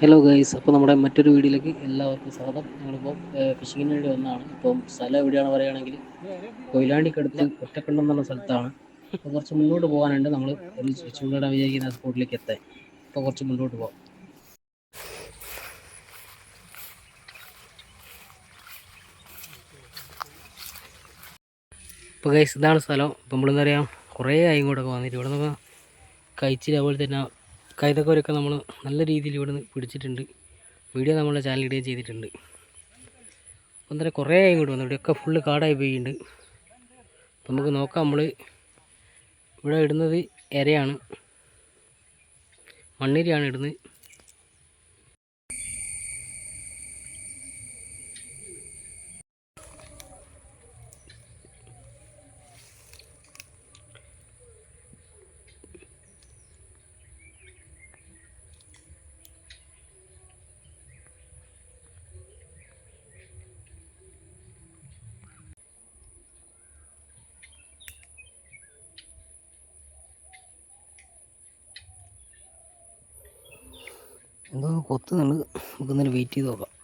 Hello guys അപ്പോൾ നമ്മുടെ മറ്റൊരു വീഡിയോയിലേക്ക് എല്ലാവർക്കും സ്വാഗതം. ഞങ്ങളിപ്പോൾ ഫിഷിങ്ങിന് വേണ്ടി വന്നതാണ്. ഇപ്പം സ്ഥലം എവിടെയാണ് പറയുകയാണെങ്കിൽ കൊയിലാണ്ടിക്കടുത്ത് ഒറ്റക്കണ്ണം എന്നുള്ള സ്ഥലത്താണ്. അപ്പോൾ കുറച്ച് മുന്നോട്ട് പോകാനുണ്ട്. നമ്മൾ ഒരു ചൂണ്ടിടാൻ വിചാരിക്കുന്ന സ്പോട്ടിലേക്ക് എത്താൻ. അപ്പോൾ കുറച്ച് മുന്നോട്ട് പോകാം ഇപ്പോൾ ഗൈസ് ഇതാണ് സ്ഥലം. ഇപ്പം നമ്മളെന്താ പറയുക കുറേ ആയി ഇങ്ങോട്ടൊക്കെ വന്നിട്ട്. ഇവിടെ നിന്ന് കഴിച്ചിട്ട് അതുപോലെ തന്നെ കൈതക്കോരൊക്കെ നമ്മൾ നല്ല രീതിയിൽ ഇവിടെ നിന്ന് പിടിച്ചിട്ടുണ്ട്. വീഡിയോ നമ്മളെ ചാനൽ ഇടുകയും ചെയ്തിട്ടുണ്ട്. ഒന്നര കുറേ ഇങ്ങോട്ട് വന്നു. ഇവിടെയൊക്കെ ഫുള്ള് കാടായി പോയിട്ടുണ്ട്. നമുക്ക് നോക്കാം നമ്മൾ ഇവിടെ ഇടുന്നത് ഇരയാണ് മണ്ണിരയാണ് ഇടുന്നത്. എന്തോ കൊത്തുന്നുണ്ട്. നമുക്ക് വെയിറ്റ് ചെയ്ത് നോക്കാം.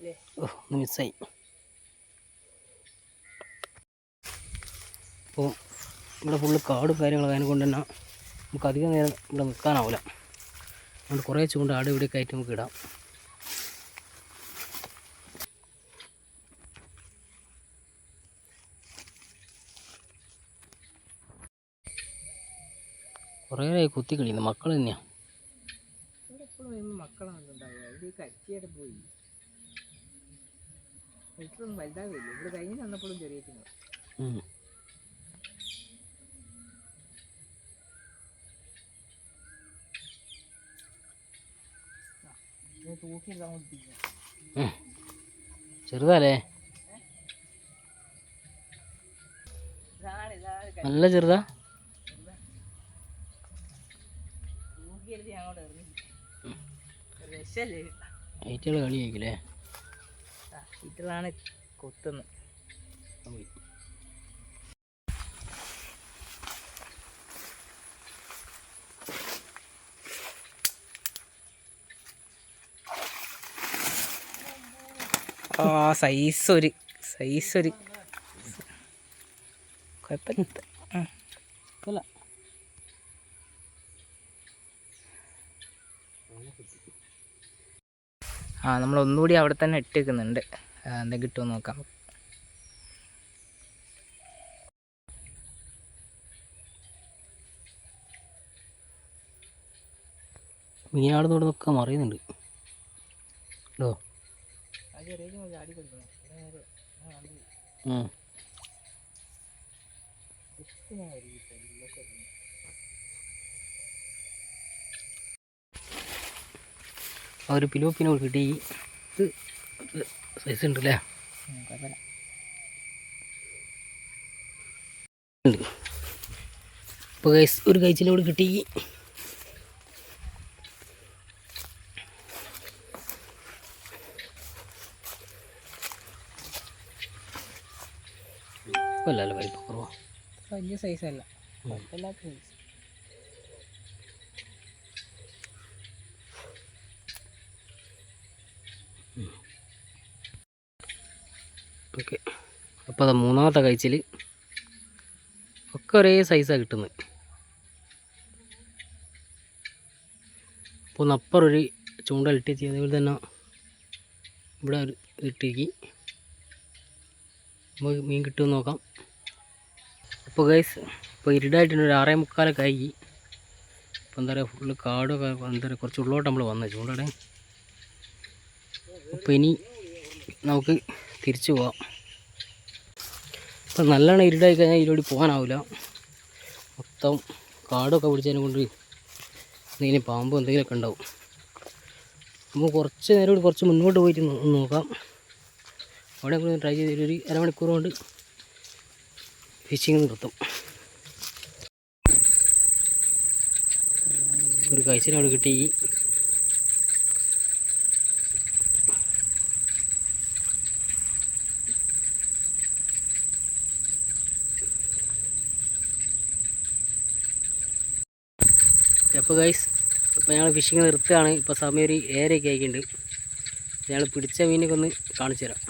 ഓ ഒന്ന് മിസ്സായി അപ്പോൾ ഇവിടെ ഫുള്ള് കാടും കാര്യങ്ങളും അതിനെ കൊണ്ട് തന്നെ നമുക്ക് അധികം നേരം ഇവിടെ നിൽക്കാനാവില്ല അതുകൊണ്ട് കുറേ ചൂണ്ട ആട് ഇവിടെ കയറ്റി നമുക്ക് ഇടാം. കുറേ നേരമായി കുത്തി കളിയുന്നു. മക്കൾ തന്നെയാണ് മക്കളാണ് പോയി. ഇത്രയൊന്നും വലുതാവില്ല ഇവിടെ കഴിഞ്ഞ് വന്നപ്പോഴും ചെറിയ തിന്നു ഉം. തൂക്കി താമസിപ്പിക്കും ഉം. ചെറുതാലേ? ഇതാണ് ഇതാണ് നല്ല ചെറുതാ? തൂക്കിയെടുത്ത് കളി കഴിക്കില്ലേ ഐറ്റുകൾ ഇത്രയാണ് കൊത്തുന്നത്. ആ സൈസ് ഒരു സൈസ് ഒരു കുഴപ്പമില്ല. ഉം. അല്ല ആ നമ്മൾ ഒന്നുകൂടി അവിടെ തന്നെ ഇട്ടേക്കുന്നുണ്ട്. എന്താ കിട്ടുമോ നോക്കാം. മീനാടുന്ന് ഇവിടെ നിൽക്കാൻ മറിയുന്നുണ്ട്. കേട്ടോ ഒരു പിലോപ്പിനെ കിട്ടി. ഇത് സൈസ് ഉണ്ട്. അല്ലേ ഇപ്പോൾ ഗൈസ് ഒരു കൈച്ചിലൂടെ കിട്ടി. അല്ലല്ലോ വലിപ്പം കുറവാ. വലിയ സൈസ് അല്ല. കുഴപ്പമില്ലാത്ത സൈസ് ഓക്കെ. അപ്പോൾ അത് മൂന്നാമത്തെ കഴിച്ചിൽ ഒക്കെ ഒരേ സൈസാണ് കിട്ടുന്നത് അപ്പോൾ ഒരു ചൂണ്ട ഇട്ടിച്ച് അതേപോലെ തന്നെ ഇവിടെ ഒരു ഇട്ടിരിക്കി നമുക്ക് മീൻ കിട്ടുമെന്ന് നോക്കാം. അപ്പോൾ ഗൈസ് ഇപ്പോൾ ഇരുടായിട്ടുണ്ട് ഒരു ആറേ മുക്കാലൊക്കെ ആയി. അപ്പോൾ എന്താ പറയുക ഫുള്ള് കാടൊക്കെ എന്താ പറയുക കുറച്ച് ഉള്ളോട്ട് നമ്മൾ വന്നത് ചൂണ്ടയുടെ. അപ്പോൾ ഇനി നമുക്ക് തിരിച്ചു പോവാം. ഇപ്പം നല്ലോണം ഇരുടായി കഴിഞ്ഞാൽ ഇതിലൂടെ പോകാനാവില്ല. മൊത്തം കാടൊക്കെ പിടിച്ചതിനെ കൊണ്ട് എന്തെങ്കിലും പാമ്പോ എന്തെങ്കിലുമൊക്കെ ഉണ്ടാവും. നമുക്ക് കുറച്ച് നേരം കൂടി കുറച്ച് മുന്നോട്ട് പോയിട്ട് നോക്കാം. അവിടെ കൂടി ട്രൈ ചെയ്ത് ഒരു അരമണിക്കൂർ കൊണ്ട് ഫിഷിങ് നിർത്തും. ഒരു കഴിച്ചിന് അവിടെ കിട്ടി. അപ്പോൾ ഗൈസ് ഇപ്പോൾ ഞങ്ങൾ ഫിഷിങ് നിർത്തുകയാണ്. ഇപ്പോൾ സമയം ഒരു ഏരയൊക്കെ ആയിക്കുണ്ട് ഞങ്ങൾ പിടിച്ച മീനൊക്കെ ഒന്ന് കാണിച്ചു തരാം.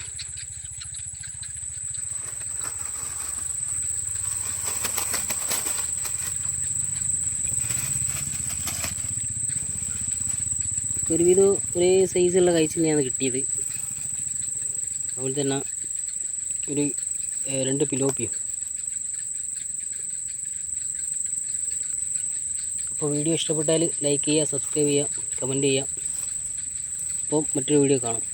ഒരുവിധം ഒരേ സൈസുള്ള കഴിച്ചിനെയാണ് കിട്ടിയത്. അതുപോലെ തന്നെ ഒരു രണ്ട് പിലോപ്പിയും. അപ്പോൾ വീഡിയോ ഇഷ്ടപ്പെട്ടാൽ ലൈക്ക് ചെയ്യുക സബ്സ്ക്രൈബ് ചെയ്യുക കമന്റ് ചെയ്യുക. അപ്പോൾ മറ്റൊരു വീഡിയോ കാണാം.